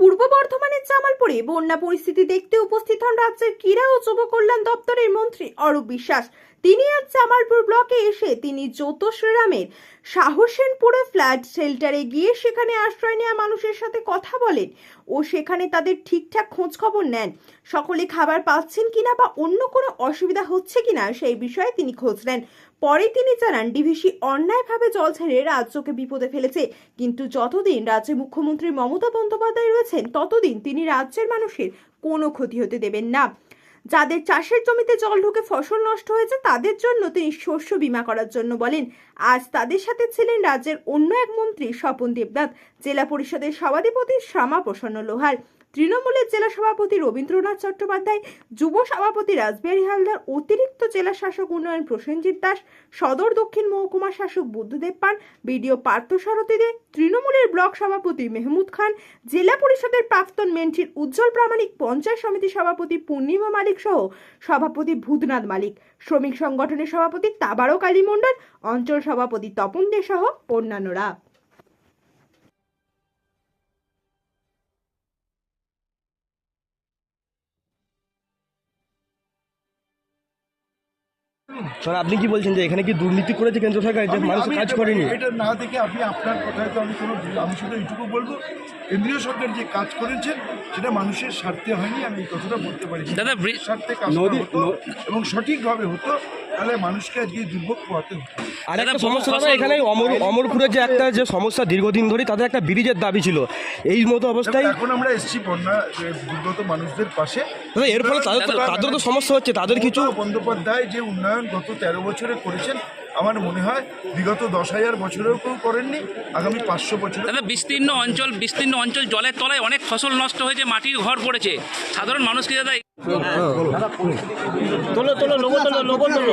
পূর্ব বর্ধমানের জামালপুরে বন্যা পরিস্থিতি দেখতে উপস্থিত হন রাজ্যের ক্রীড়া ও যুব কল্যাণ দপ্তরের মন্ত্রী অরূপ বিশ্বাস। তিনি আজ জামালপুর ব্লকে এসে তিনি জ্যোত শ্রীরামের সাহসেনপুরে ফ্ল্যাট শেল্টারে গিয়ে সেখানে আশ্রয় নেওয়া মানুষের সাথে কথা বলেন ও সেখানে তাদের ঠিকঠাক খোঁজ খবর নেন। সকলে খাবার পাচ্ছেন কিনা বা অন্য কোনো অসুবিধা হচ্ছে কিনা সেই বিষয়ে তিনি খোঁজ নেন। পরে তিনি জানান, ডিভিসি অন্যায়ভাবে জল ছেড়ে রাজ্যকে বিপদে ফেলেছে, কিন্তু যতদিন রাজ্যে মুখ্যমন্ত্রী মমতা বন্দ্যোপাধ্যায় রয়েছেন, ততদিন তিনি রাজ্যের মানুষের কোনো ক্ষতি হতে দেবেন না। যাদের চাষের জমিতে জল ঢুকে ফসল নষ্ট হয়েছে, তাদের জন্য তিনি শস্য বিমা করার জন্য বলেন। আজ তাদের সাথে ছিলেন রাজ্যের অন্য এক মন্ত্রী, স্বপন দেবনাথ। জেলা পরিষদের সভাধিপতি শ্যামা প্রসন্ন লোহার। তৃণমূলের জেলা সভাপতি রবীন্দ্রনাথ চট্টোপাধ্যায়, যুব সভাপতি রাসবিহারী হালদার, অতিরিক্ত জেলা শাসক উন্নয়ন প্রসেনজিৎ দাস, সদর দক্ষিণ মহকুমা শাসক বুদ্ধদেব পান বিডিও পার্থ সারথী দে, তৃণমূলের ব্লক সভাপতি মেহমুদ খান, জেলা পরিষদের প্রাক্তন মেন্ট্রির উজ্জ্বল প্রামাণিক পঞ্চায়েত সমিতি সভাপতি পূর্ণিমা মালিক সহ সভাপতি ভূতনাথ মালিক, শ্রমিক সংগঠনের সভাপতি তাবারক আলী মণ্ডল, অঞ্চল সভাপতি তপন দে সহ অন্যান্যরা। স্যার আপনি কি বলছেন যে এখানে কি দুর্নীতি করেছে কেন্দ্র সরকার? যে মানুষ কাজ করেনি। এটা না দেখে আপনি আপনার কথায় তো আমি কোনো আমি শুধু এইটুকু বলব কেন্দ্রীয় সরকার যে কাজ করেছেন সেটা মানুষের স্বার্থে হয়নি আমি এই কথাটা বলতে পারি। দাদা, স্বার্থে কাজ হতো এবং সঠিকভাবে হতো তাহলে মানুষকে আজকে দুর্ভোগ পোহাতে হতো। আর একটা সমস্যা দাদা এখানে অমর অমরপুরের যে একটা যে সমস্যা দীর্ঘদিন ধরে তাদের একটা ব্রিজের দাবি ছিল। এই মতো অবস্থায় এখন আমরা এসছি বন্যা যে দুর্গত মানুষদের পাশে। এর ফলে তাদের তো- তাদের তো সমস্যা হচ্ছে তাদের কিছু বন্দ্যোপাধ্যায় যে উন্নয়ন গত তেরো বছরে করেছেন আমার মনে হয় বিগত দশ হাজার বছরেও কেউ করেননি আগামী পাঁচশো বছরে দাদা বিস্তীর্ণ অঞ্চল বিস্তীর্ণ অঞ্চল জলের তলায় অনেক ফসল নষ্ট হয়েছে মাটির ঘর পড়েছে। সাধারণ মানুষকে দাদা তোলো তোলো লোগো তোলো লোগো তোলো।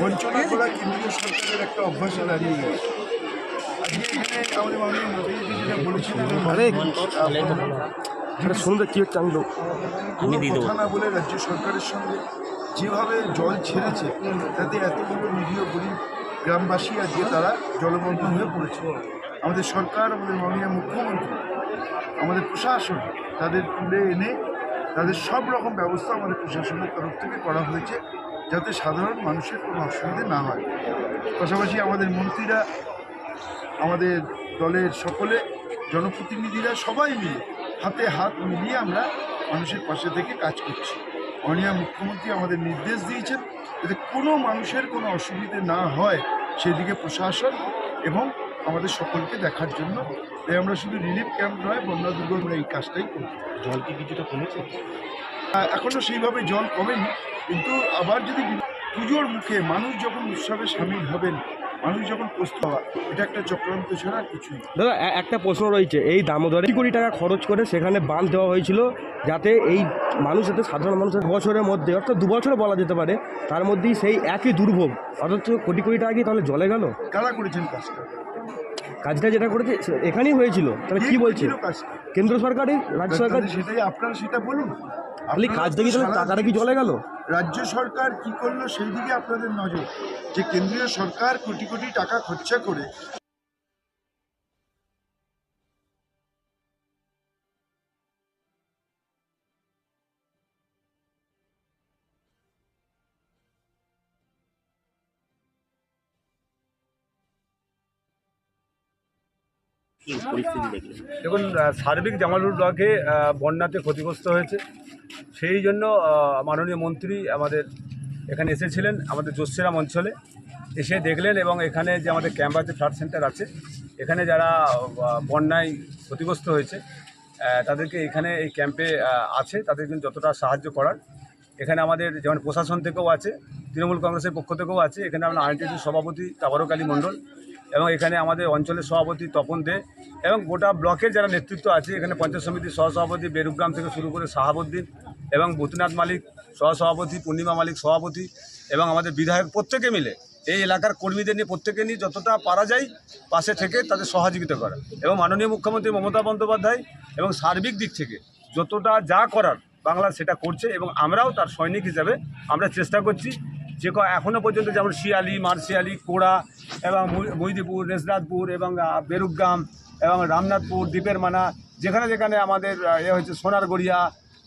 বঞ্চনা কেন্দ্রীয় সরকারের একটা অভ্যাস দাঁড়িয়ে গেছে। আজকে এখানে আমাদের মাননীয় মোদীজি যেটা বলেছিলেন আরে শুনবে কি হচ্ছে? আমি লোক আমি কথা না বলে রাজ্য সরকারের সঙ্গে যেভাবে জল ছেড়েছে তাতে এতগুলো নিরীহ গরিব গ্রামবাসী আজকে তারা জলমগ্ন হয়ে পড়েছে। আমাদের সরকার আমাদের মাননীয় মুখ্যমন্ত্রী আমাদের প্রশাসন তাদের তুলে এনে তাদের সব রকম ব্যবস্থা আমাদের প্রশাসনের তরফ থেকে করা হয়েছে যাতে সাধারণ মানুষের কোনো অসুবিধে না হয়। পাশাপাশি আমাদের মন্ত্রীরা আমাদের দলের সকলে জনপ্রতিনিধিরা সবাই মিলে হাতে হাত মিলিয়ে আমরা মানুষের পাশে থেকে কাজ করছি। অনিয়া মুখ্যমন্ত্রী আমাদের নির্দেশ দিয়েছেন যাতে কোনো মানুষের কোনো অসুবিধে না হয় সেদিকে প্রশাসন এবং আমাদের সকলকে দেখার জন্য। তাই আমরা শুধু রিলিফ ক্যাম্প নয় বন্যা দুর্গ আমরা এই কাজটাই করি জল কি কিছুটা কমেছে? আহ, এখনও সেইভাবে জল কমেনি কিন্তু আবার যদি পুজোর মুখে মানুষ যখন উৎসবে সামিল হবেন মানুষ যখন প্রস্তুত হওয়া এটা একটা চক্রান্ত ছাড়া কিছুই দাদা একটা প্রশ্ন রয়েছে এই দামোদরে কোটি টাকা খরচ করে সেখানে বাঁধ দেওয়া হয়েছিল যাতে এই মানুষ যাতে সাধারণ মানুষের বছরের মধ্যে অর্থাৎ দু বছর বলা যেতে পারে তার মধ্যেই সেই একই দুর্ভোগ। অথচ কোটি কোটি টাকা কি তাহলে জলে গেল? কারা করেছেন কাজটা? কাজটা যেটা করেছে এখানেই হয়েছিল। তাহলে কি বলছে? কেন্দ্র সরকারই রাজ্য সরকার সেটাই আপনারা সেটা বলুন। আপনি কাজ দেখি তাহলে টাকাটা কি চলে গেল? রাজ্য সরকার কি করল সেই দিকে আপনাদের নজর। যে কেন্দ্রীয় সরকার কোটি কোটি টাকা খরচা করে দেখুন সার্বিক জামালপুর ব্লকে বন্যাতে ক্ষতিগ্রস্ত হয়েছে। সেই জন্য মাননীয় মন্ত্রী আমাদের এখানে এসেছিলেন, আমাদের জোসেরাম অঞ্চলে। এসে দেখলেন এবং এখানে যে আমাদের ক্যাম্প আছে ফ্লাড সেন্টার আছে, এখানে যারা বন্যায় ক্ষতিগ্রস্ত হয়েছে তাদেরকে এখানে এই ক্যাম্পে আছে। তাদের কিন্তু যতটা সাহায্য করার। এখানে আমাদের যেমন প্রশাসন থেকেও আছে, তৃণমূল কংগ্রেসের পক্ষ থেকেও আছে। এখানে আমরা আইনটিসির সভাপতি তাবারক আলী মণ্ডল এবং এখানে আমাদের অঞ্চলের সভাপতি তপন দে এবং গোটা ব্লকের যারা নেতৃত্ব আছে, এখানে পঞ্চায়েত সমিতির সহসভাপতি বেরুগ্রাম থেকে শুরু করে শাহাবুদ্দিন এবং ভূতনাথ মালিক সহসভাপতি, পূর্ণিমা মালিক সভাপতি এবং আমাদের বিধায়ক প্রত্যেকে মিলে এই এলাকার কর্মীদের নিয়ে প্রত্যেকে নিয়ে যতটা পারা যায় পাশে থেকে তাদের সহযোগিতা করা। এবং মাননীয় মুখ্যমন্ত্রী মমতা বন্দ্যোপাধ্যায় এবং সার্বিক দিক থেকে যতটা যা করার বাংলা সেটা করছে এবং আমরাও তার সৈনিক হিসাবে আমরা চেষ্টা করছি যে ক- এখনও পর্যন্ত যেমন শিয়ালি, মার্শিয়ালি, কোড়া এবং মহিদিপুর রেজনাথপুর এবং বেরুগ্রাম এবং রামনাথপুর, দ্বীপের মানা, যেখানে যেখানে আমাদের এ হয়েছে সোনারগড়িয়া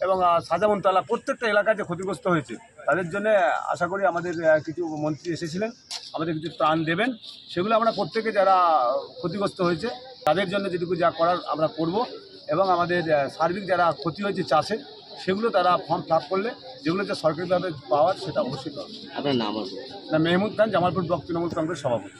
এবং সাজামনতলা, প্রত্যেকটা এলাকায় যে ক্ষতিগ্রস্ত হয়েছে, তাদের জন্য আশা করি আমাদের কিছু মন্ত্রী এসেছিলেন, আমাদের কিছু ত্রাণ দেবেন। সেগুলো আমরা প্রত্যেকে যারা ক্ষতিগ্রস্ত হয়েছে, তাদের জন্য যেটুকু যা করার আমরা করব এবং আমাদের সার্বিক যারা ক্ষতি হয়েছে চাষে সেগুলো তারা ফর্ম ফিল করলে যেগুলোতে সরকারিভাবে পাওয়ার সেটা অবশ্যই পাবে। আপনার নাম না মেহমুদ খান জামালপুর ব্লক তৃণমূল কংগ্রেস সভাপতি।